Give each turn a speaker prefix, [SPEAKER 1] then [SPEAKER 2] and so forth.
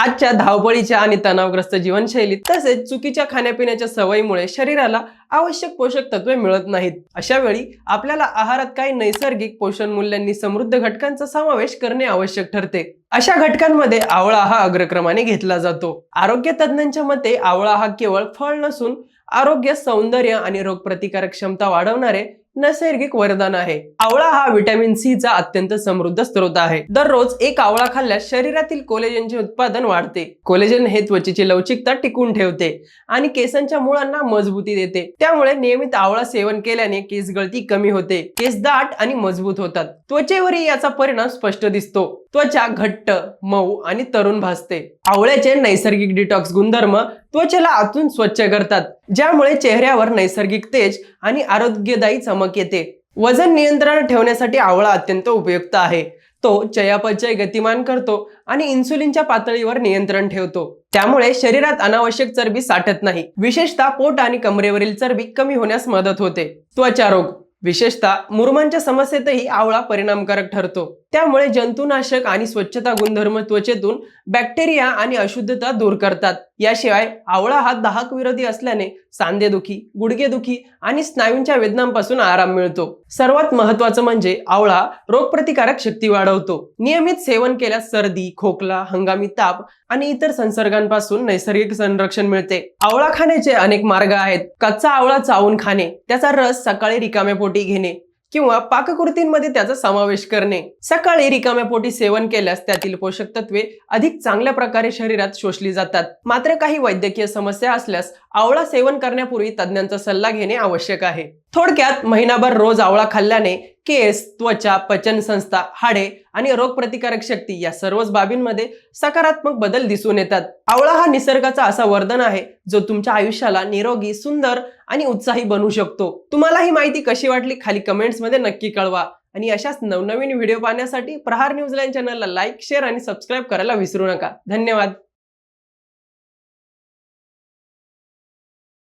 [SPEAKER 1] आजच्या धावपळीच्या आणि तणावग्रस्त जीवनशैलीत तसेच चुकीच्या खाण्यापिण्याच्या सवयीमुळे शरीराला आवश्यक पोषक तत्वे मिळत नाहीत. अशा वेळी आपल्याला आहारात काही नैसर्गिक पोषण मूल्यांनी समृद्ध घटकांचा समावेश करणे आवश्यक ठरते. अशा घटकांमध्ये आवळा हा अग्रक्रमाने घेतला जातो. आरोग्य तज्ञांच्या मते आवळा हा केवळ फळ नसून आरोग्य सौंदर्य आणि रोगप्रतिकारक क्षमता वाढवणारे नैसर्गिक वरदान आहे. आवळा हा व्हिटॅमिन सी चा अत्यंत समृद्ध स्रोत आहे. दररोज एक आवळा खाल्ल्यास शरीरातील कोलेजनचे उत्पादन वाढते. कोलेजन हे त्वचेची लवचिकता टिकून ठेवते आणि केसांच्या मुळांना मजबूती देते. त्यामुळे नियमित आवळा सेवन केल्याने केस गळती कमी होते केस दाट आणि मजबूत होतात. त्वचेवरही याचा परिणाम स्पष्ट दिसतो. त्वचा घट्ट मऊ आणि तरुण भासते. आवळ्याचे नैसर्गिक डिटॉक्स गुणधर्म त्वचेला आतून स्वच्छ करतात ज्यामुळे चेहऱ्यावर नैसर्गिक तेज आणि आरोग्यदायी चमक येते. वजन नियंत्रण ठेवण्यासाठी आवळा अत्यंत उपयुक्त आहे. तो चयापचय गतिमान करतो आणि इन्सुलिनच्या पातळीवर नियंत्रण ठेवतो. त्यामुळे शरीरात अनावश्यक चरबी साठत नाही. विशेषतः पोट आणि कमरेवरील चरबी कमी होण्यास मदत होते. त्वचा रोग. विशेषतः मुरुमांच्या समस्येतही आवळा परिणामकारक ठरतो. त्यामुळे जंतुनाशक आणि स्वच्छता गुणधर्म त्वचेतून बॅक्टेरिया आणि अशुद्धता दूर करतात. याशिवाय आवळा हा दाहक विरोधी असल्याने सांधेदुखी गुडघेदुखी आणि स्नायूंच्या वेदनांपासून आराम मिळतो. सर्वात महत्वाचं म्हणजे आवळा रोगप्रतिकारक शक्ती वाढवतो. नियमित सेवन केल्यास सर्दी खोकला हंगामी ताप आणि इतर संसर्गांपासून नैसर्गिक संरक्षण मिळते. आवळा खाण्याचे अनेक मार्ग आहेत. कच्चा आवळा चावून खाणे त्याचा रस सकाळी रिकाम्या पोटी घेणे किंवा पाककृतींमध्ये त्याचा समावेश करणे. सकाळी रिकाम्या पोटी सेवन केल्यास त्यातील पोषक तत्वे अधिक चांगल्या प्रकारे शरीरात शोषली जातात. मात्र काही वैद्यकीय समस्या असल्यास आवळा सेवन करण्यापूर्वी तज्ञांचा सल्ला घेणे आवश्यक आहे. थोडक्यात महिनाभर रोज आवळा खाल्ल्याने केस त्वचा पचन संस्था हाडे आणि रोगप्रतिकारक शक्ती या सर्वच बाबींमध्ये सकारात्मक बदल दिसून येतात. आवळा हा निसर्गाचा असा वर्धन आहे जो तुमच्या आयुष्याला निरोगी सुंदर आणि उत्साही बनवू शकतो. तुम्हाला ही माहिती कशी वाटली खाली कमेंट्समध्ये नक्की कळवा. आणि अशाच नवनवीन व्हिडिओ पाहण्यासाठी प्रहार न्यूजलँड चॅनलला लाईक शेअर आणि सबस्क्राईब करायला विसरू नका. धन्यवाद.